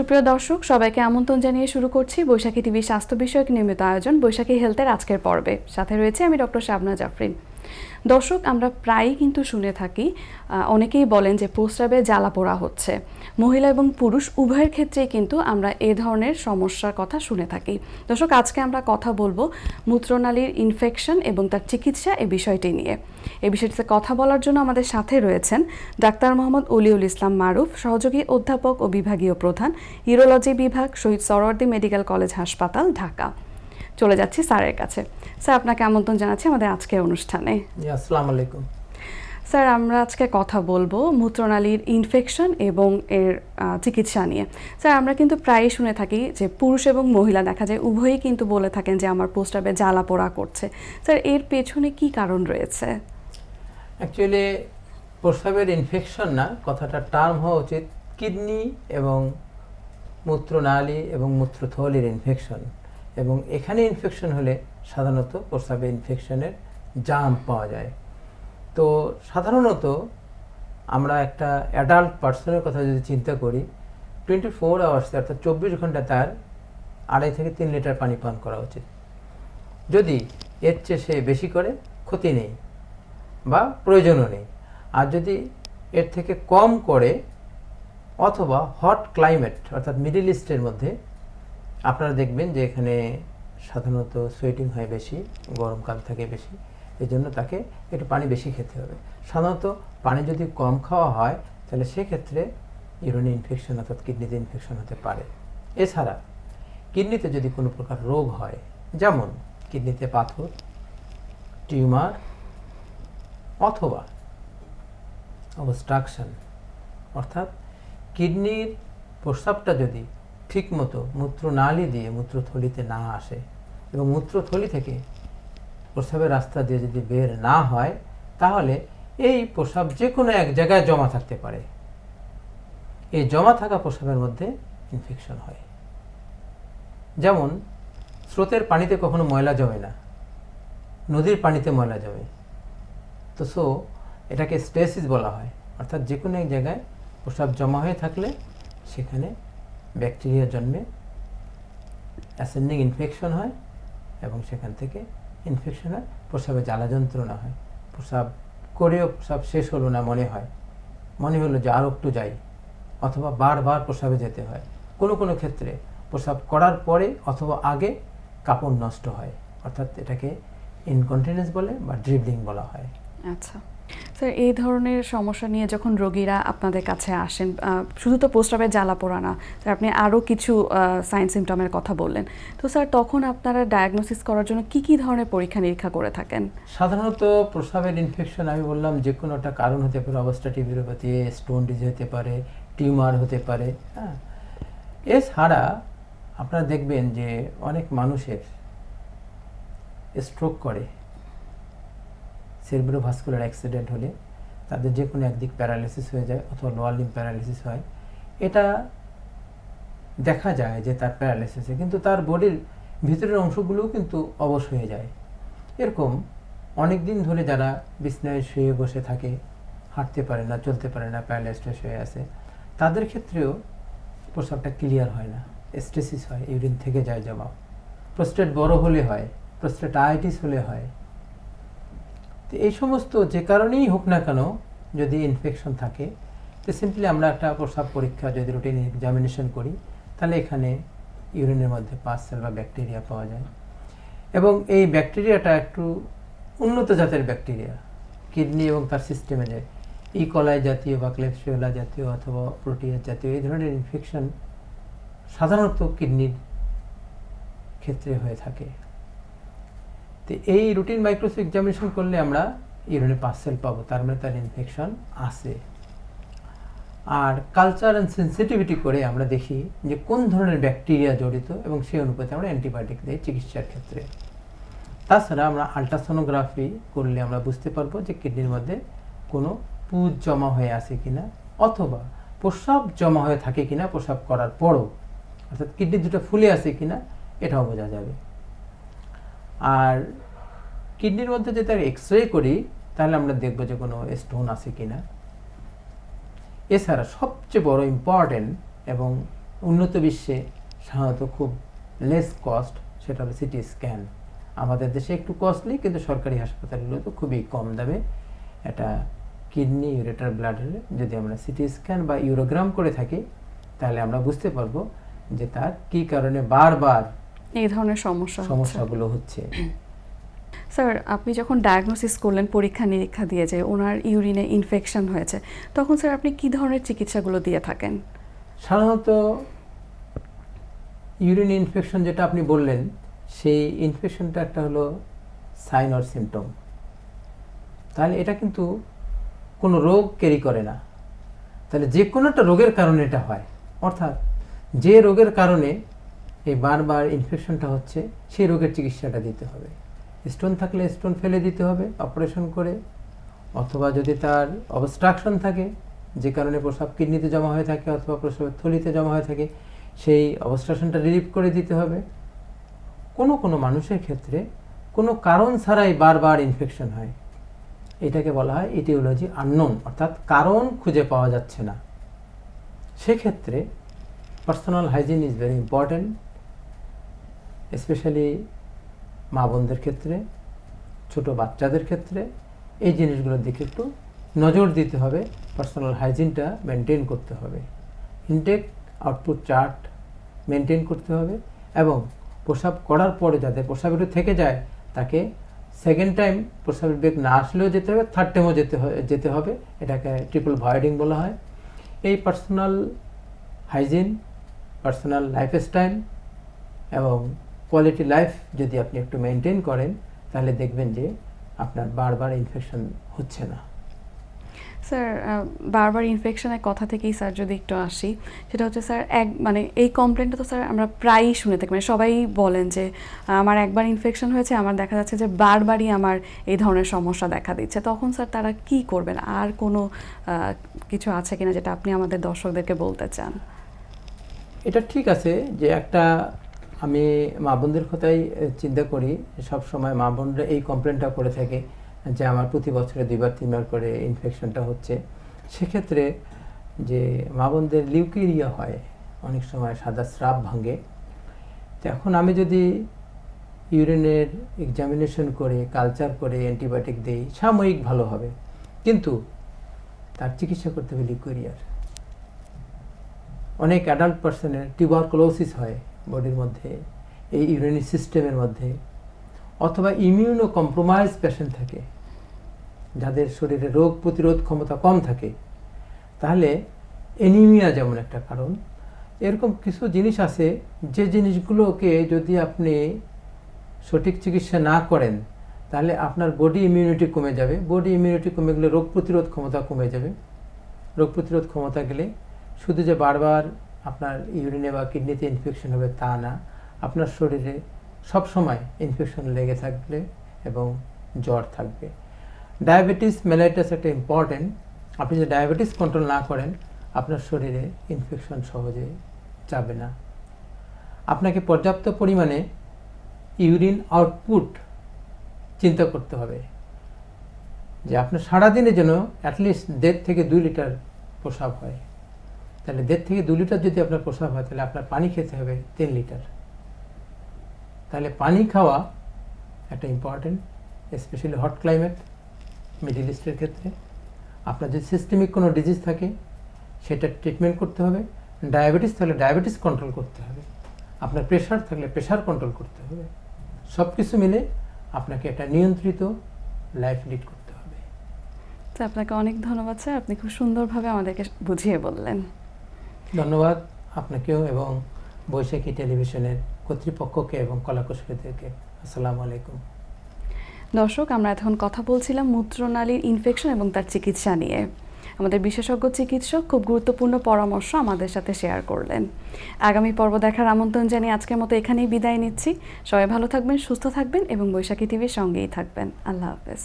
সুপ্রিয় দর্শক, সবাইকে আমন্ত্রণ জানিয়ে শুরু করছি বৈশাখী টিভি স্বাস্থ্য বিষয়ক নিয়মিত আয়োজন বৈশাখী হেলথের আজকের পর্বে। সাথে রয়েছে আমি ডক্টর শাবনা জাফরিন। দর্শক, আমরা প্রায়ই কিন্তু শুনে থাকি অনেকেই বলেন যে প্রস্রাবে জ্বালা পোড়া হচ্ছে। মহিলা এবং পুরুষ উভয়ের ক্ষেত্রেই কিন্তু আমরা এ ধরনের সমস্যার কথা শুনে থাকি। দর্শক, আজকে আমরা কথা বলব মূত্রনালীর ইনফেকশন এবং তার চিকিৎসা এ বিষয়টি নিয়ে। এ বিষয়টিতে কথা বলার জন্য আমাদের সাথে রয়েছেন ডাক্তার মোহাম্মদ অলিউল ইসলাম মারুফ, সহযোগী অধ্যাপক ও বিভাগীয় প্রধান, ইউরোলজি বিভাগ, শহীদ সরওয়ার্দী মেডিকেল কলেজ হাসপাতাল, ঢাকা। চলে যাচ্ছি স্যারের কাছে। স্যার আপনাকে আমন্ত্রণ জানাচ্ছি আমাদের আজকের অনুষ্ঠানে। আসসালামু আলাইকুম। স্যার আমরা আজকে কথা বলব মূত্রনালীর ইনফেকশন এবং এর চিকিৎসা নিয়ে। স্যার আমরা কিন্তু প্রায়ই শুনে থাকি যে পুরুষ এবং মহিলা দেখা যায় উভয়ই কিন্তু বলে থাকেন যে আমার প্রস্রাবে জ্বালা পোড়া করছে। স্যার এর পেছনে কি কারণ রয়েছে? অ্যাকচুয়ালি প্রস্রাবের ইনফেকশন না কথাটা টার্ম হওয়া উচিত কিডনি এবং মূত্রনালী এবং মূত্রথলির ইনফেকশন এবং এখানে ইনফেকশন হলে সাধারণত প্রস্রাবে ইনফেকশনের জাম পাওয়া যায়। তো সাধারণত আমরা একটা অ্যাডাল্ট পার্সনের কথা যদি চিন্তা করি টোয়েন্টি ফোর আওয়ার্সে অর্থাৎ চব্বিশ ঘণ্টা তার আড়াই থেকে তিন লিটার পানি পান করা উচিত। যদি এর চেয়ে সে বেশি করে, ক্ষতি নেই বা প্রয়োজনও নেই। আর যদি এর থেকে কম করে, অথবা হট ক্লাইমেট অর্থাৎ মিডিল ইস্টের মধ্যে আপনারা দেখবেন যে এখানে সাধারণত সোয়েটিং হয় বেশি গরমকাল থাকে বেশি এই জন্য তাকে একটু পানি বেশি খেতে হবে। সাধারণত পানি যদি কম খাওয়া হয়, তাহলে সেক্ষেত্রে ইউরিনি ইনফেকশন অর্থাৎ কিডনিতে ইনফেকশন হতে পারে। এছাড়া কিডনিতে যদি কোনো প্রকার রোগ হয়, যেমন কিডনিতে পাথর টিউমার অথবা অবস্ট্রাকশন অর্থাৎ কিডনির প্রস্রাবটা যদি ঠিকমতো মূত্রনালী দিয়ে মূত্রথলিতে না আসে এবং মূত্রথলি থেকে প্রস্রাবের রাস্তা দিয়ে যদি বের না হয়, তাহলে এই প্রস্রাব যে কোনো এক জায়গায় জমা থাকতে পারে। এই জমা থাকা প্রস্রাবের মধ্যে ইনফেকশন হয়। যেমন, স্রোতের পানিতে কখনো ময়লা জমে না, নদীর পানিতে ময়লা জমে। তো সো এটাকে স্পেসিস বলা হয়। অর্থাৎ যে কোনো এক জায়গায় প্রস্রাব জমা হয়ে থাকলে সেখানে ব্যাকটেরিয়া জন্মে অ্যাসেন্ডিং ইনফেকশন হয় এবং সেখান থেকে ইনফেকশন হয় প্রস্রাবে জ্বালা যন্ত্রণা হয়। প্রস্রাব করেও প্রস্রাব শেষ হলো না মনে হয়। মনে হলো যে আরও একটু যাই অথবা বারবার প্রস্রাবে যেতে হয়। কোনো কোনো ক্ষেত্রে প্রস্রাব করার পরে অথবা আগে কাপড় নষ্ট হয়। অর্থাৎ এটাকে ইনকন্টিনেন্স বলে বা ড্রিবলিং বলা হয়। আচ্ছা। স্যার এই ধরনের সমস্যা নিয়ে যখন রোগীরা আপনাদের কাছে আসেন শুধু তো প্রস্রাবের জ্বালা পোড়া না স্যার আপনি আরও কিছু সাইন সিমটমের কথা বললেন। তো স্যার তখন আপনারা ডায়াগনোসিস করার জন্য কি কি ধরনের পরীক্ষা নিরীক্ষা করে থাকেন? সাধারণত প্রস্রাবের ইনফেকশন আমি বললাম যে কোনো একটা কারণ হতে পারে অবস্ট্রাটিভ ইউরোপ্যাথি স্টোন ডিজিজ হতে পারে টিউমার হতে পারে হ্যাঁ। এছাড়া আপনারা দেখবেন যে অনেক মানুষের স্ট্রোক করে। সেরব্রোভাস্কুলার অ্যাক্সিডেন্ট হলে তাদের যে কোনো একদিক প্যারালাইসিস হয়ে যায় অথবা লোয়ার লিম প্যারালাইসিস হয়। এটা দেখা যায় যে তার প্যারালাইসিসে কিন্তু তার বডির ভিতরের অংশগুলোও কিন্তু অবশ হয়ে যায়। এরকম অনেক দিন ধরে যারা বিছনায় শুয়ে বসে থাকে, হাঁটতে পারে না, চলতে পারে না প্যারালাইসড হয়ে আছে, তাদের ক্ষেত্রেও প্রস্রাবটা ক্লিয়ার হয় না স্ট্রেসিস হয় ইউরিন থেকে যায় জমা। প্রস্টেট বড় হলে হয় প্রস্টেটাইটিস হলে হয় তো এই সমস্ত যে কারণেই হোক না কেন, যদি ইনফেকশন থাকে, তো সিম্পলি আমরা একটা প্রস্রাব পরীক্ষা যদি রুটিন এক্সামিনেশন করি, তাহলে এখানে ইউরিনের মধ্যে পাঁচ সেল বা ব্যাকটেরিয়া পাওয়া যায়। এবং এই ব্যাকটেরিয়াটা একটু উন্নত জাতের ব্যাকটেরিয়া কিডনি এবং তার সিস্টেমে যায়। ই কলাই জাতীয় বা ক্লেপসিওলা জাতীয় অথবা প্রোটিয়াস জাতীয় এই ধরনের ইনফেকশন সাধারণত কিডনির ক্ষেত্রে হয়ে থাকে। তো এই রুটিন মাইক্রোস এক্সামিনেশন করলে আমরা ইউরিনে পার্সেল পাবো, তার মানে তার ইনফেকশন আছে। আর কালচার অ্যান্ড সেন্সিটিভিটি করে আমরা দেখি যে কোন ধরনের ব্যাকটেরিয়া জড়িত এবং সেই অনুপাতে আমরা অ্যান্টিবায়োটিক দিই চিকিৎসার ক্ষেত্রে। তাছাড়া আমরা আলট্রাসোনোগ্রাফি করলে আমরা বুঝতে পারব যে কিডনির মধ্যে কোনো পুজ জমা হয়ে আছে কিনা, অথবা প্রস্রাব জমা হয়ে থাকে কিনা প্রস্রাব করার পরও, অর্থাৎ কিডনি দুটো ফুলে আছে কিনা, এটাও বোঝা যাবে। আর কিডনির মধ্যে যদি তার এক্স রে করি, তাহলে আমরা দেখব যে কোনো স্টোন আছে কি না এছাড়া সবচেয়ে বড় ইম্পর্টেন্ট এবং উন্নত বিশ্বে সাধারণত খুব লেস কস্ট সেটা হলো সিটি স্ক্যান আমাদের দেশে একটু কস্টলি কিন্তু সরকারি হাসপাতালগুলোতে খুবই কম দামে এটা কিডনি ইউরেটার ব্লাডের যদি আমরা সিটি স্ক্যান বা ইউরোগ্রাম করে থাকি, তাহলে আমরা বুঝতে পারব যে তার কী কারণে বারবার এই ধরনের সমস্যা সমস্যাগুলো হচ্ছে। স্যার আপনি যখন ডায়াগনোসিস করলেন পরীক্ষা নিরীক্ষা দিয়ে যে ওনার ইউরিনে ইনফেকশন হয়েছে তখন স্যার আপনি কি ধরনের চিকিৎসাগুলো দিয়ে থাকেন? সাধারণত ইউরিন ইনফেকশন যেটা আপনি বললেন সেই ইনফেকশনটা একটা হলো সাইন অর সিমটম তাহলে এটা কিন্তু কোনো রোগ ক্যারি করে না। তাহলে যে কোনো একটা রোগের কারণে এটা হয়। অর্থাৎ যে রোগের কারণে এই বারবার ইনফেকশনটা হচ্ছে, সেই রোগের চিকিৎসাটা দিতে হবে। স্টোন থাকলে স্টোন ফেলে দিতে হবে অপারেশন করে, অথবা যদি তার অবস্ট্রাকশন থাকে, যে কারণে প্রস্রাব কিডনিতে জমা হয়ে থাকে অথবা প্রস্রাবের থলিতে জমা হয়ে থাকে, সেই অবস্ট্রাকশনটা রিলিভ করে দিতে হবে। কোনো কোনো মানুষের ক্ষেত্রে কোনো কারণ ছাড়াই বারবার ইনফেকশন হয়। এটাকে বলা হয় ইটিওলজি আননোন অর্থাৎ কারণ খুঁজে পাওয়া যাচ্ছে না। সেক্ষেত্রে personal hygiene is very important specially মা বোনদের ক্ষেত্রে, ছোট বাচ্চাদের ক্ষেত্রে এই জিনিসগুলোর দিকে একটু নজর দিতে হবে। পার্সোনাল হাইজিনটা মেনটেন করতে হবে। ইনটেক আউটপুট চার্ট মেনটেন করতে হবে এবং প্রসাব করার পরে যাতে প্রসাব একটু থেকে যায়, তাকে সেকেন্ড টাইম প্রসাবের বেগ না আসলেও যেতে হবে থার্ড টাইমও যেতে যেতে হবে। এটাকে ট্রিপল ভয়েডিং বলা হয়। এই পার্সোনাল হাইজিন পার্সোনাল লাইফস্টাইল এবং কোয়ালিটি লাইফ যদি আপনি একটু মেনটেন করেন তাহলে দেখবেন যে আপনার বারবার ইনফেকশন হচ্ছে না। স্যার বারবার ইনফেকশনের কথা থেকেই স্যার যদি একটু আসি সেটা হচ্ছে স্যার এক মানে এই কমপ্লেনটা তো স্যার আমরা প্রায়ই শুনে থাকি। মানে সবাই বলেন যে আমার একবার ইনফেকশন হয়েছে আমার দেখা যাচ্ছে যে বারবারই আমার এই ধরনের সমস্যা দেখা দিচ্ছে। তখন স্যার তারা কি করবেন? আর কোনো কিছু আছে কিনা যেটা আপনি আমাদের দর্শকদেরকে বলতে চান? এটা ঠিক আছে যে একটা আমি মা বোনদের কথাই চিন্তা করি। সব সময় মা বোনরা এই কমপ্লেনটা করে থাকে যে আমার প্রতি বছরে দুইবার, তিনবার করে ইনফেকশনটা হচ্ছে। সেক্ষেত্রে যে মা বোনদের লিউকেরিয়া হয়, অনেক সময় সাদা স্রাব ভাঙে। এখন আমি যদি ইউরিনের এক্সামিনেশন করে কালচার করে অ্যান্টিবায়োটিক দিই, সাময়িক ভালো হবে। কিন্তু তার চিকিৎসা করতে হবে লিউকেরিয়ার অনেক অ্যাডাল্ট পার্সনের টিউবারকুলোসিস হয়। বডির মধ্যে, এই ইউরিনারি সিস্টেমের মধ্যে, অথবা ইমিউনো কম্প্রোমাইজ পেশেন্ট থাকে, যাদের শরীরে রোগ প্রতিরোধ ক্ষমতা কম থাকে, তাহলে এনিমিয়া যেমন একটা কারণ, এরকম কিছু জিনিস আছে, যে জিনিসগুলোকে যদি আপনি সঠিক চিকিৎসা না করেন, তাহলে আপনার বডি ইমিউনিটি কমে যাবে। বডি ইমিউনিটি কমে গেলে রোগ প্রতিরোধ ক্ষমতা কমে যাবে। রোগ প্রতিরোধ ক্ষমতা গেলে শুধু যে বারবার আপনার ইউরিনে বা কিডনিতে ইনফেকশন হবে তা না। আপনার শরীরে সব সময় ইনফেকশন লেগে থাকবে এবং জ্বর থাকবে। ডায়াবেটিস মেলাইটাস একটা ইম্পর্টেন্ট আপনি যদি ডায়াবেটিস কন্ট্রোল না করেন, আপনার শরীরে ইনফেকশন সহজে যাবে না। আপনাকে পর্যাপ্ত পরিমাণে ইউরিন আউটপুট চিন্তা করতে হবে। যে আপনার সারাদিনের জন্য অ্যাটলিস্ট দেড় থেকে দুই লিটার প্রসাব হয়। তাহলে দেড় থেকে দু লিটার যদি আপনার প্রসাব হয়, তাহলে আপনার পানি খেতে হবে তিন লিটার। তাহলে পানি খাওয়া একটা important specially hot climate middle ইস্টের ক্ষেত্রে। আপনার যদি সিস্টেমিক কোনো ডিজিজ থাকে, সেটা ট্রিটমেন্ট করতে হবে। ডায়াবেটিস থাকলে ডায়াবেটিস কন্ট্রোল করতে হবে। আপনার প্রেশার থাকলে প্রেশার কন্ট্রোল করতে হবে। সব কিছু মিলে আপনাকে একটা নিয়ন্ত্রিত লাইফ লিড করতে হবে। তো আপনাকে অনেক ধন্যবাদ, স্যার। আপনি খুব সুন্দরভাবে আমাদেরকে বুঝিয়ে বললেন। ধন্যবাদ আপনাকেও এবং বৈশাখী টেলিভিশনের কর্তৃপক্ষকে এবং কলাকুশলীদেরকে। আসসালামু আলাইকুম। দর্শক, আমরা এখন কথা বলছিলাম মূত্রনালীর ইনফেকশন এবং তার চিকিৎসা নিয়ে। আমাদের বিশেষজ্ঞ চিকিৎসক খুব গুরুত্বপূর্ণ পরামর্শ আমাদের সাথে শেয়ার করলেন। আগামী পর্ব দেখার আমন্ত্রণ জানিয়ে আজকের মতো এখানেই বিদায় নিচ্ছি। সবাই ভালো থাকবেন, সুস্থ থাকবেন এবং বৈশাখী টিভির সঙ্গেই থাকবেন। আল্লাহ হাফেজ।